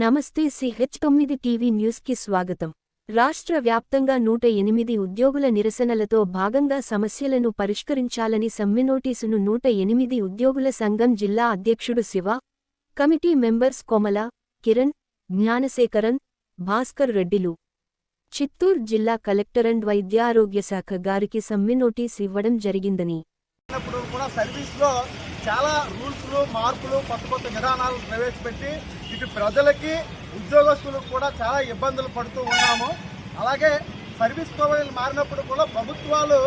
నమస్తే సిహెచ్ తొమ్మిది టీవీ న్యూస్కి స్వాగతం. రాష్ట్ర వ్యాప్తంగా నూట ఎనిమిది ఉద్యోగుల నిరసనలతో భాగంగా సమస్యలను పరిష్కరించాలని సమ్మె నోటీసును నూట ఎనిమిది ఉద్యోగుల సంఘం జిల్లా అధ్యక్షుడు శివ కమిటీ మెంబర్స్ కోమల కిరణ్ జ్ఞానశేఖరన్ భాస్కర్ రెడ్డిలు. చిత్తూరు జిల్లా కలెక్టర్ అండ్ వైద్యారోగ్య శాఖ గారికి సమ్మె నోటీస్ ఇవ్వడం జరిగిందని అన్నప్పుడు కూడా సర్వీస్లో చాలా రూల్స్లు మార్పులు కొత్త కొత్త విధానాలు ప్రవేశపెట్టి ఇటు ప్రజలకి ఉద్యోగస్తులకు కూడా చాలా ఇబ్బందులు పడుతూ ఉన్నాము. అలాగే సర్వీస్ ప్రొవైడర్లు మారినప్పుడు కూడా ప్రభుత్వాలు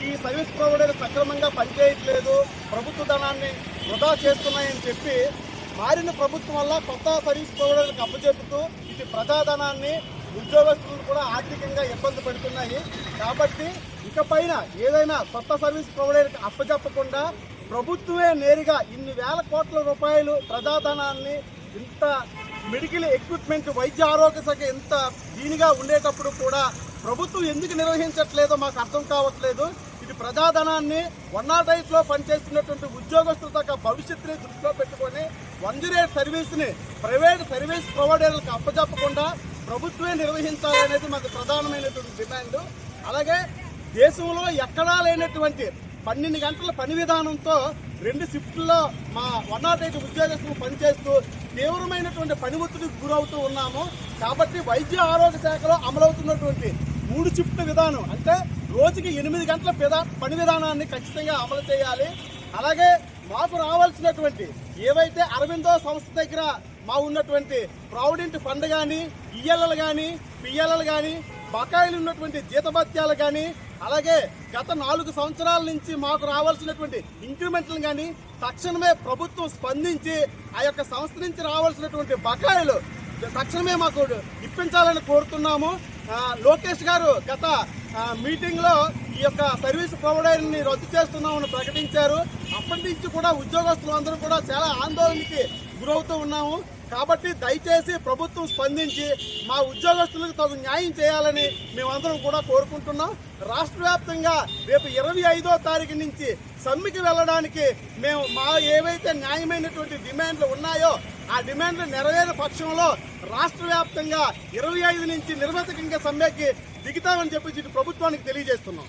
ఈ సర్వీస్ ప్రొవైడర్లు సక్రమంగా పనిచేయట్లేదు ప్రభుత్వ ధనాన్ని వృధా చేస్తున్నాయని చెప్పి మారిన ప్రభుత్వం వల్ల కొత్త సర్వీస్ ప్రొవైడర్లకు అప్పచెపుతూ ఇటు ప్రజాధనాన్ని ఉద్యోగస్తులు కూడా ఆర్థికంగా ఇబ్బంది పడుతున్నాయి. కాబట్టి ఇకపైన ఏదైనా కొత్త సర్వీస్ ప్రొవైడర్కి అప్పచెప్పకుండా ప్రభుత్వమే నేరుగా ఇన్ని వేల కోట్ల రూపాయలు ప్రజాధనాన్ని ఇంత మెడికల్ ఎక్విప్మెంట్ వైద్య ఆరోగ్య శాఖ ఇంత దీనిగా ఉండేటప్పుడు కూడా ప్రభుత్వం ఎందుకు నిర్వహించట్లేదో మాకు అర్థం కావట్లేదు. ఇది ప్రజాధనాన్ని వన్ నాట్ ఎయిట్లో పనిచేస్తున్నటువంటి ఉద్యోగస్తుల దాకా భవిష్యత్తుని దృష్టిలో పెట్టుకొని వన్ జీరో ఎయిట్ సర్వీస్ని ప్రైవేట్ సర్వీస్ ప్రొవైడర్లకు అప్పచెప్పకుండా ప్రభుత్వమే నిర్వహించాలనేది మాకు ప్రధానమైనటువంటి డిమాండ్. అలాగే దేశంలో ఎక్కడా లేనటువంటి పన్నెండు గంటల పని విధానంతో రెండు షిఫ్ట్లో మా వన్ నాట్ ఎయిట్ ఉద్యోగస్తులు పనిచేస్తూ తీవ్రమైనటువంటి పని ఒత్తిడికి గురవుతూ ఉన్నాము. కాబట్టి వైద్య ఆరోగ్య శాఖలో అమలవుతున్నటువంటి మూడు షిఫ్ట్ విధానం అంటే రోజుకి ఎనిమిది గంటల పిదా పని విధానాన్ని ఖచ్చితంగా అమలు చేయాలి. అలాగే మాకు రావాల్సినటువంటి ఏవైతే అరవిందో సంస్థ దగ్గర మా ఉన్నటువంటి ప్రావిడెంట్ ఫండ్ కానీ ఈఎల్ఎల్ కానీ పిఎల్ఎల్ కానీ బకాయిలు ఉన్నటువంటి జీతభత్యాలు కానీ అలాగే గత నాలుగు సంవత్సరాల నుంచి మాకు రావాల్సినటువంటి ఇంక్రిమెంట్లు కానీ తక్షణమే ప్రభుత్వం స్పందించి ఆ యొక్క సంస్థ నుంచి రావాల్సినటువంటి బకాయిలు తక్షణమే మాకు ఇప్పించాలని కోరుతున్నాము. లోకేష్ గారు గత మీటింగ్లో ఈ యొక్క సర్వీస్ ప్రొవైడర్ని రద్దు చేస్తున్నామని ప్రకటించారు. అప్పటి నుంచి కూడా ఉద్యోగస్తులు అందరూ కూడా చాలా ఆందోళనకి గురవుతూ ఉన్నాము. కాబట్టి దయచేసి ప్రభుత్వం స్పందించి మా ఉద్యోగస్తులకు తగు న్యాయం చేయాలని మేమందరం కూడా కోరుకుంటున్నాం. రాష్ట్ర వ్యాప్తంగా రేపు ఇరవై ఐదో తారీఖు నుంచి సమ్మెకి వెళ్ళడానికి మేము మా ఏవైతే న్యాయమైనటువంటి డిమాండ్లు ఉన్నాయో ఆ డిమాండ్లు నెరవేరే పక్షంలో రాష్ట్ర వ్యాప్తంగా ఇరవై ఐదు నుంచి నిర్వతకంగా సమ్మెకి దిగుతామని చెప్పేసి ప్రభుత్వానికి తెలియజేస్తున్నాం.